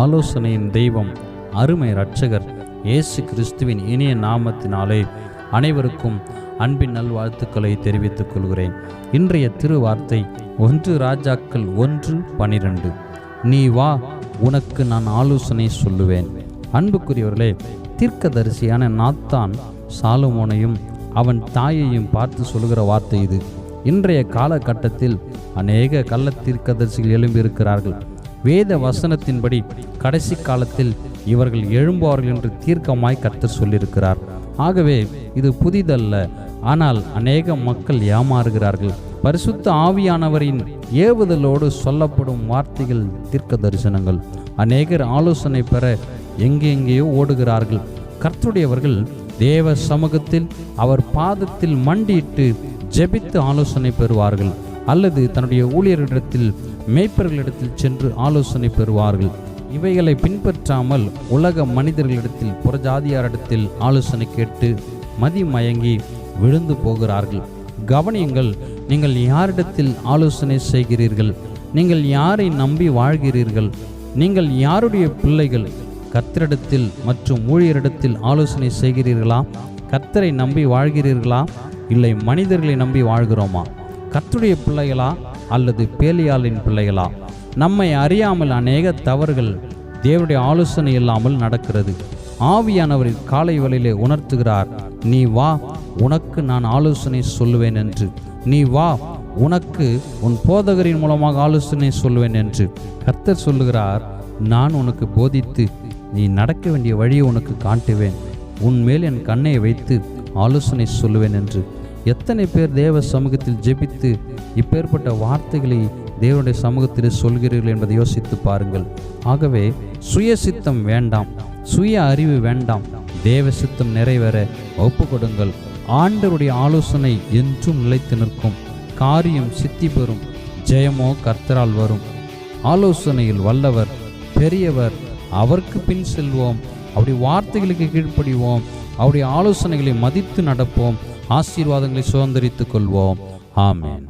ஆலோசனையின் தெய்வம் அருமை இரட்சகர் இயேசு கிறிஸ்துவின் இனிய நாமத்தினாலே அனைவருக்கும் அன்பின் நல்வாழ்த்துக்களை தெரிவித்துக் கொள்கிறேன். இன்றைய திருவார்த்தை ஒன்று ராஜாக்கள் ஒன்று பனிரெண்டு. நீ வா உனக்கு நான் ஆலோசனை சொல்லுவேன். அன்புக்குரியவர்களே தீர்க்கதரிசியான நாத்தான் சாலுமோனையும் அவன் தாயையும் பார்த்து சொல்லுகிற வார்த்தை இது. இன்றைய காலகட்டத்தில் அநேக கள்ள தீர்க்கதரிசிகள் எழும்பியிருக்கிறார்கள். வேத வசனத்தின்படி கடைசி காலத்தில் இவர்கள் எழும்புவார்கள் என்று தீர்க்கமாய் கர்த்தர் சொல்லியிருக்கிறார். ஆகவே இது புதிதல்ல. ஆனால் அநேக மக்கள் ஏமாறுகிறார்கள். பரிசுத்த ஆவியானவரின் ஏவுதலோடு சொல்லப்படும் வார்த்தைகள் தீர்க்க தரிசனங்கள். அநேகர் ஆலோசனை பெற எங்கெங்கேயோ ஓடுகிறார்கள். கர்த்துடையவர்கள் தேவ சமூகத்தில் அவர் பாதத்தில் மண்டியிட்டு ஜெபித்து ஆலோசனை பெறுவார்கள். அல்லது தன்னுடைய ஊழியர்களிடத்தில் மேய்ப்பர்களிடத்தில் சென்று ஆலோசனை பெறுவார்கள். இவைகளை பின்பற்றாமல் உலக மனிதர்களிடத்தில் புறஜாதியாரிடத்தில் ஆலோசனை கேட்டு மதிமயங்கி விழுந்து போகிறார்கள். கவனியுங்கள் நீங்கள் யாரிடத்தில் ஆலோசனை செய்கிறீர்கள்? நீங்கள் யாரை நம்பி வாழ்கிறீர்கள்? நீங்கள் யாருடைய பிள்ளைகள்? கத்தரிடத்தில் மற்றும் ஊழியரிடத்தில் ஆலோசனை செய்கிறீர்களா? கத்தரை நம்பி வாழ்கிறீர்களா? இல்லை மனிதர்களை நம்பி வாழ்கிறோமா? கத்துடைய பிள்ளைகளா? அல்லது பேலியாளின் பிள்ளைகளா? நம்மை அறியாமல் அநேக தவறுகள் தேவனுடைய ஆலோசனை இல்லாமல் நடக்கிறது. ஆவியானவரின் காலை வழியிலே உணர்த்துகிறார் நீ வா உனக்கு நான் ஆலோசனை சொல்லுவேன் என்று. நீ வா உனக்கு உன் போதகரின் மூலமாக ஆலோசனை சொல்லுவேன் என்று. கர்த்தர் சொல்லுகிறார் நான் உனக்கு போதித்து நீ நடக்க வேண்டிய வழியை உனக்கு காட்டுவேன். உன்மேல் என் கண்ணை வைத்து ஆலோசனை சொல்லுவேன் என்று. எத்தனை பேர் தேவ சமூகத்தில் ஜெபித்து இப்பேற்பட்ட வார்த்தைகளை தேவனுடைய சமூகத்தில் சொல்கிறீர்கள் என்பதை யோசித்து பாருங்கள். ஆகவே சுய சித்தம் வேண்டாம் சுய அறிவு வேண்டாம் தேவ சித்தம் நிறைவேற ஒப்பு கொடுங்கள் ஆண்டவருடைய ஆலோசனை என்றும் நிலைத்து நிற்கும் காரியம் சித்தி பெறும் ஜெயமோ கர்த்தரால் வரும். ஆலோசனையில் வல்லவர் பெரியவர் அவருக்கு பின் செல்வோம் அவருடைய வார்த்தைகளுக்கு கீழ்ப்படிவோம் அவருடைய ஆலோசனைகளை மதித்து நடப்போம். ஆசீர்வாதங்களை சுதந்திரித்துக் கொள்வோம் ஆமேன்.